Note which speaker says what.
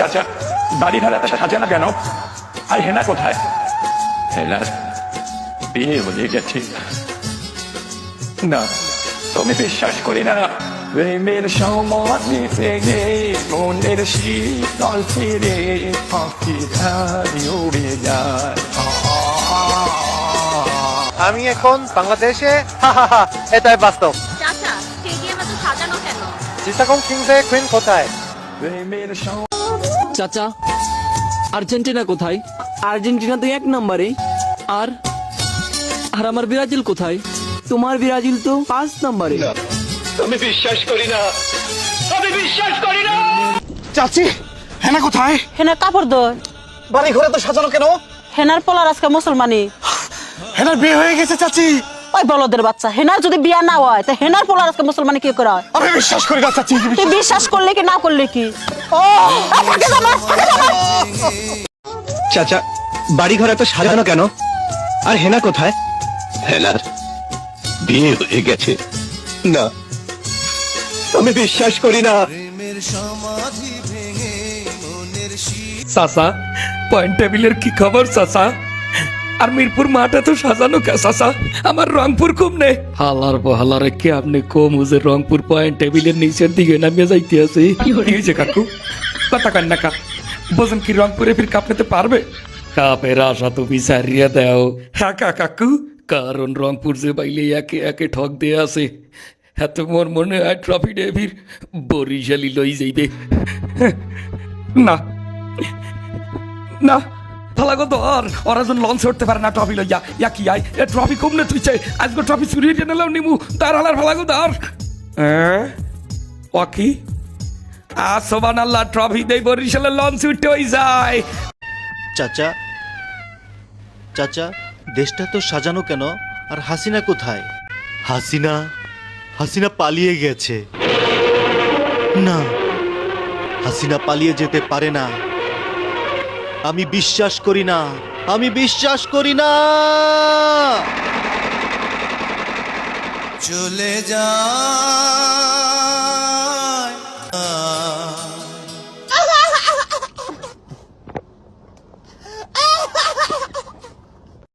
Speaker 1: চাচা বাড়ি ভাড়া সাজে না কেন? আর হেনা কোথায়? হেনার বিয়ে হয়ে গেছে। না তুমি বিশ্বাস করি না। প্রেমের সমাধি ফেলে মনের শীতল ফিরে পাখি উড়ে যায়।
Speaker 2: আমি এখন বাংলাদেশে? হা হা হা এটাই বাস্তব। চিটাগং কিংসে কুইন কোথায়?
Speaker 1: প্রেমের
Speaker 3: চাচা আর্জেন্টিনা কোথায়? আর্জেন্টিনা তো এক নম্বরে। আর? আর আমার ব্রাজিল কোথায়? তোমার ব্রাজিল তো পাঁচ নম্বরে।
Speaker 1: আমি বিশ্বাস করি না। আমি বিশ্বাস করি না।
Speaker 4: চাচি হেনা কোথায়?
Speaker 5: হেনার কাপড় দোয়
Speaker 4: বাড়ি ঘরে তো সাজানো কেন?
Speaker 5: হেনার পোলার আজকে মুসলমানি।
Speaker 4: হেনার বিয়ে হয়ে গেছে চাচি।
Speaker 5: ওই বলদের বাচ্চা হেনার যদি বিয়া না হয় তা হেনার পোলার আজকে মুসলমানি কি করে হয়?
Speaker 4: আমি বিশ্বাস করি না চাচি
Speaker 5: তুই বিশ্বাস করলে কি না করলে কি? ও আ, ফাঁকে।
Speaker 6: চাচা বাড়ি ঘর এত সাজানো কেন? আর হেনা কোথায়? হেনার বিয়ে হয়ে গেছে। না আমি বিশ্বাস করি না।
Speaker 7: চাচা পয়েন্ট টেবিলের কি খবর চাচা? আর মিরপুর মাঠে তো সাজানো কে চাচা আমার রংপুর খুব নে। হালার বহালারে কে আপনি কম যে রংপুর পয়েন্ট টেবিলের নিচের দিকে নামিয়ে যাইতে আছে। কি হয়েছে কাকু? কথা কান না কা। বোঝেন কি রংপুরে ফির কাপ নিতে পারবে? কাপের আশা তো বিচারিয়ে দাও। হ্যাঁ কা কাকু। কারণ রংপুর যে বাইলে একে একে ঠক দিয়ে আছে এত মোর মনে হয় ট্রফি ডেভির বরিশালি লই যাইবে। না। না। ধর। ওরা যখন লঞ্চ উঠতে পারে না ট্রফি লইয়া। ইয়া কি আই? এ ট্রফি কমনে তুইছে আজকে ট্রফি চুরিয়ে টেনে লাও নিমু। তার হালার ফালাগো ধর। হ্যাঁ ওয়াকি আসবান আল্লাহ ট্রফি দেই বরিশালের লঞ্চ উঠতে হই যায়।
Speaker 8: চাচা চাচা, দেশটা তো সাজানো কেন? আর হাসিনা কোথায়? হাসিনা হাসিনা পালিয়ে গেছে। না, হাসিনা পালিয়ে যেতে পারে না। আমি বিশ্বাস করি না। আমি বিশ্বাস করি না।
Speaker 9: চলে যা।